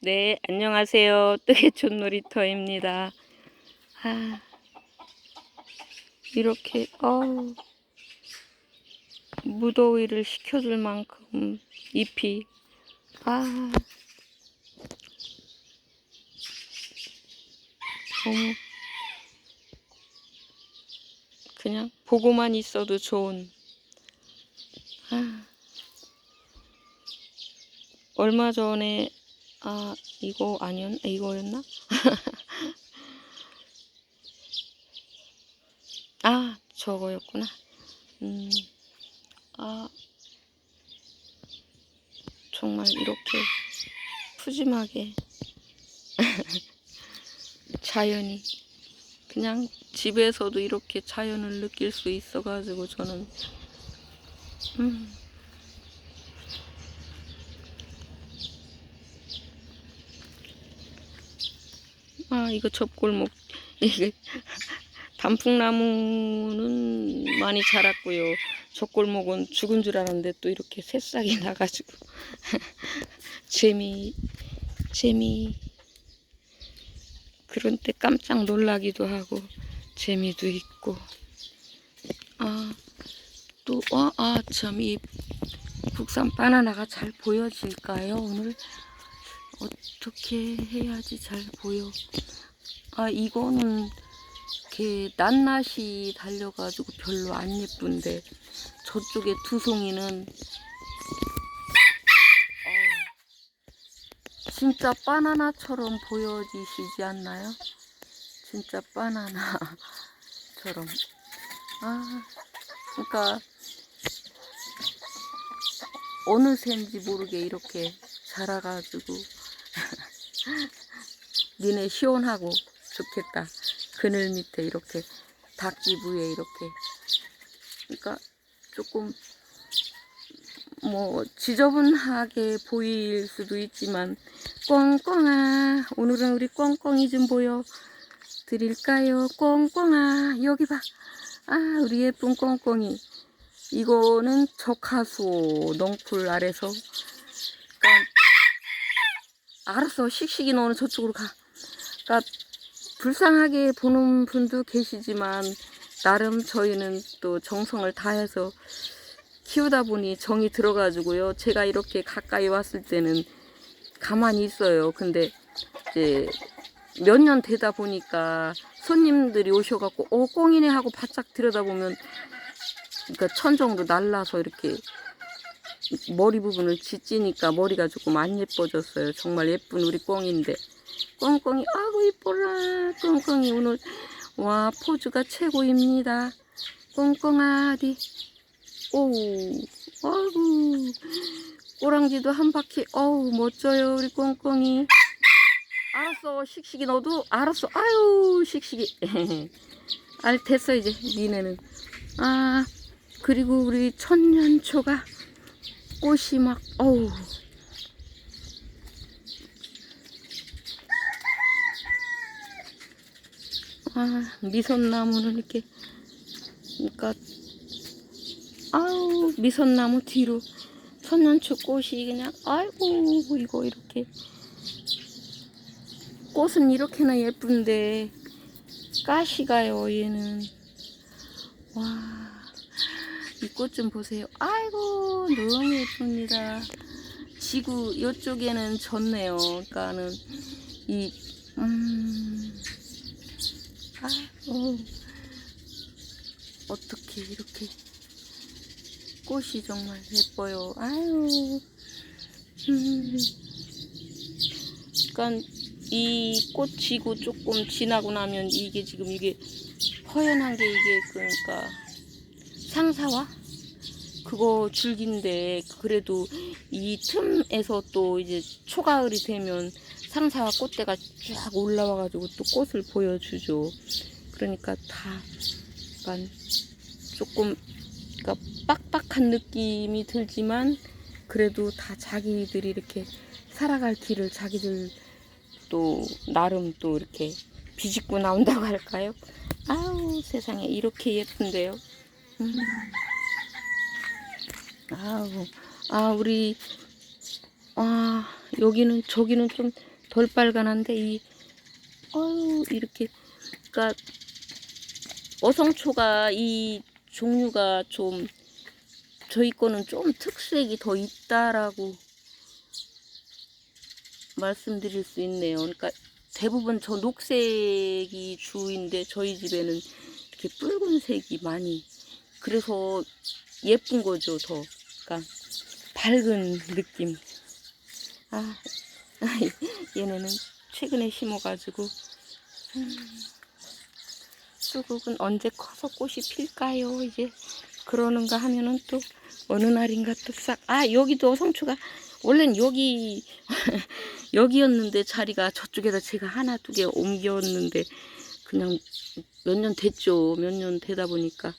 네, 안녕하세요. 뜨개촌 놀이터입니다. 아, 이렇게, 어 무더위를 식혀줄 만큼 잎이, 아, 너무, 그냥 보고만 있어도 좋은, 아, 얼마 전에 아, 이거 아니었나? 이거였나? 아, 저거였구나. 음, 아, 정말 이렇게 푸짐하게 자연이 그냥 집에서도 이렇게 자연을 느낄 수 있어가지고 저는 음. 아, 이거 접골목. 이게 단풍나무는 많이 자랐고요. 접골목은 죽은 줄 알았는데 또 이렇게 새싹이 나가지고. 재미, 재미. 그런 때 깜짝 놀라기도 하고, 재미도 있고. 아, 또, 아, 아, 참, 이 국산 바나나가 잘 보여질까요, 오늘? 어떻게 해야지 잘 보여? 아, 이거는 이렇게 낱낱이 달려가지고 별로 안 예쁜데 저쪽에 두 송이는 어우, 진짜 바나나처럼 보여지시지 않나요? 진짜 바나나처럼. 아, 그러니까 어느새인지 모르게 이렇게 자라가지고 니네 시원하고 좋겠다. 그늘 밑에 이렇게 닭집 위에 이렇게. 그러니까 조금 뭐 지저분하게 보일 수도 있지만 꽁꽁아 오늘은 우리 꽁꽁이 좀 보여 드릴까요? 꽁꽁아 여기 봐. 아 우리 예쁜 꽁꽁이. 이거는 적하수 넝풀 아래서. 그러니까 알았어 씩씩이 너는 저쪽으로 가 그러니까 불쌍하게 보는 분도 계시지만 나름 저희는 또 정성을 다해서 키우다 보니 정이 들어가지고요. 제가 이렇게 가까이 왔을 때는 가만히 있어요. 근데 이제 몇 년 되다 보니까 손님들이 오셔갖고 어 꽁이네 하고 바짝 들여다보면 그러니까 천 정도 날라서 이렇게 머리 부분을 지찌니까 머리가 조금 안 예뻐졌어요. 정말 예쁜 우리 꽁인데. 꽁꽁이 아구 이뻐라. 꽁꽁이 오늘 와 포즈가 최고입니다. 꽁꽁아 어디. 오우 아구 꼬랑지도 한 바퀴. 어우 멋져요 우리 꽁꽁이. 알았어 씩씩이 너도 알았어. 아유 씩씩이. 알 됐어 이제 니네는. 아 그리고 우리 천년초가 꽃이 막 어우. 아 미선나무는 이렇게 그러니까 아우 미선나무 뒤로 천년초 꽃이 그냥 아이고 이거 이렇게. 꽃은 이렇게나 예쁜데 가시가요 얘는. 와 이 꽃 좀 보세요. 아이고 너무 예쁩니다. 지구 이쪽에는 졌네요. 그러니까는 이 음, 아이고 어떻게 이렇게 꽃이 정말 예뻐요. 아유 음. 그러니까 이 꽃 지고 조금 지나고 나면 이게 지금 이게 허연한 게 이게 그러니까 상사화 그거 줄기인데 그래도 이 틈에서 또 이제 초가을이 되면 상사화 꽃대가 쫙 올라와가지고 또 꽃을 보여주죠. 그러니까 다 약간 조금 그러니까 빡빡한 느낌이 들지만 그래도 다 자기들이 이렇게 살아갈 길을 자기들 또 나름 또 이렇게 비집고 나온다고 할까요? 아우 세상에 이렇게 예쁜데요. 음. 아우 아 우리 아, 여기는, 저기는 좀 덜 빨간한데, 이, 아유, 이렇게, 그니까, 어성초가 이 종류가 좀, 저희 거는 좀 특색이 더 있다라고 말씀드릴 수 있네요. 그러니까 대부분 저 녹색이 주인데 저희 집에는 이렇게 붉은색이 많이 그래서 예쁜 거죠 더. 그러니까 밝은 느낌. 아 얘네는 최근에 심어가지고 음, 수국은 언제 커서 꽃이 필까요 이제? 그러는가 하면은 또 어느 날인가 또 싹 아 여기도 성초가 원래는 여기 여기였는데 자리가 저쪽에다 제가 하나 두 개 옮겼는데 그냥 몇 년 됐죠. 몇 년 되다 보니까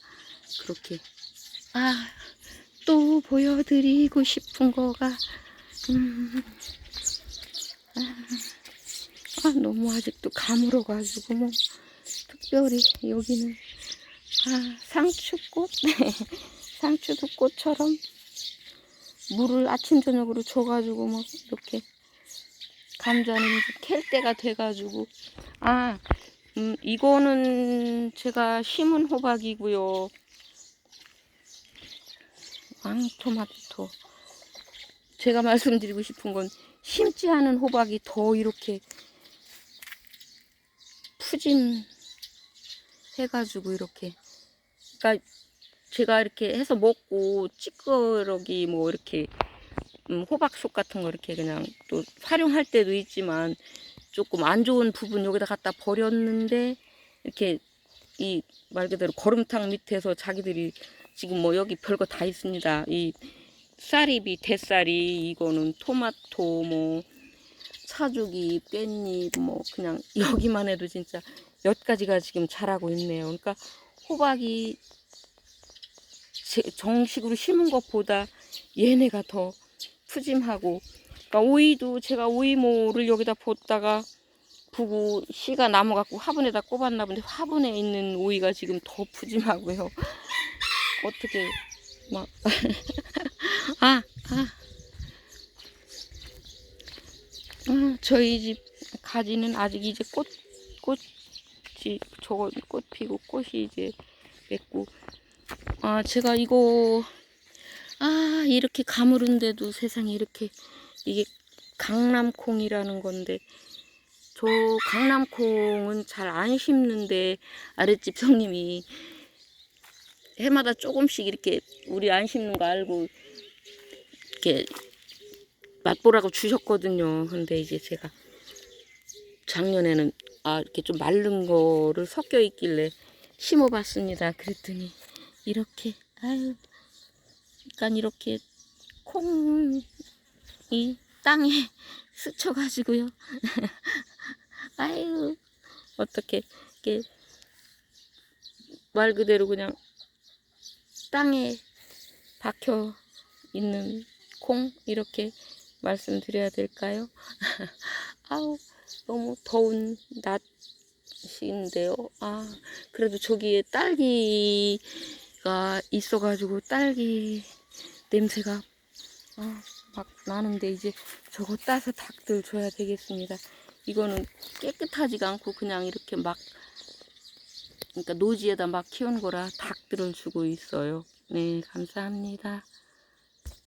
그렇게. 아 또 보여드리고 싶은 거가 음, 아, 아, 너무 아직도 가물어 가지고 뭐 특별히 여기는 아 상추꽃? 상추도 꽃처럼 물을 아침 저녁으로 줘가지고 뭐 이렇게 감자는 캘 때가 돼가지고. 아 음, 이거는 제가 심은 호박이고요 왕토마토. 제가 말씀드리고 싶은 건 심지 않은 호박이 더 이렇게 푸짐 해가지고 이렇게. 그러니까 제가 이렇게 해서 먹고 찌끄러기 뭐 이렇게 음, 호박속 같은 거 이렇게 그냥 또 활용할 때도 있지만 조금 안 좋은 부분 여기다 갖다 버렸는데 이렇게 이 말 그대로 거름탕 밑에서 자기들이 지금 뭐 여기 별거 다 있습니다. 이 쌀입이 대쌀이 이거는 토마토 뭐 차주기 깻잎 뭐 그냥 여기만 해도 진짜 몇 가지가 지금 자라고 있네요. 그러니까 호박이 제- 정식으로 심은 것보다 얘네가 더 푸짐하고 그러니까 오이도 제가 오이모를 여기다 뒀다가 부고 씨가 남아갖고 화분에다 꼽았나 본데 화분에 있는 오이가 지금 더 푸짐하고요 어떻게 막 아, 아. 아, 저희 집 가지는 아직 이제 꽃, 꽃이, 저거 꽃 피고 꽃이 이제 맺고. 아, 제가 이거, 아, 이렇게 가물은데도 세상에 이렇게, 이게 강남콩이라는 건데, 저 강남콩은 잘 안 심는데, 아랫집 형님이 해마다 조금씩 이렇게 우리 안 심는 거 알고, 이렇게 맛보라고 주셨거든요. 근데 이제 제가 작년에는 아 이렇게 좀 마른 거를 섞여 있길래 심어봤습니다. 그랬더니 이렇게 아유, 그러니까 이렇게 콩이 땅에 스쳐가지고요. 아유 어떻게 이렇게 말 그대로 그냥 땅에 박혀 있는 콩 이렇게 말씀드려야 될까요? 아우 너무 더운 낮인데요. 아 그래도 저기에 딸기가 있어가지고 딸기 냄새가 아, 막 나는데 이제 저거 따서 닭들 줘야 되겠습니다. 이거는 깨끗하지가 않고 그냥 이렇게 막 그러니까 노지에다 막 키운 거라 닭들을 주고 있어요. 네 감사합니다.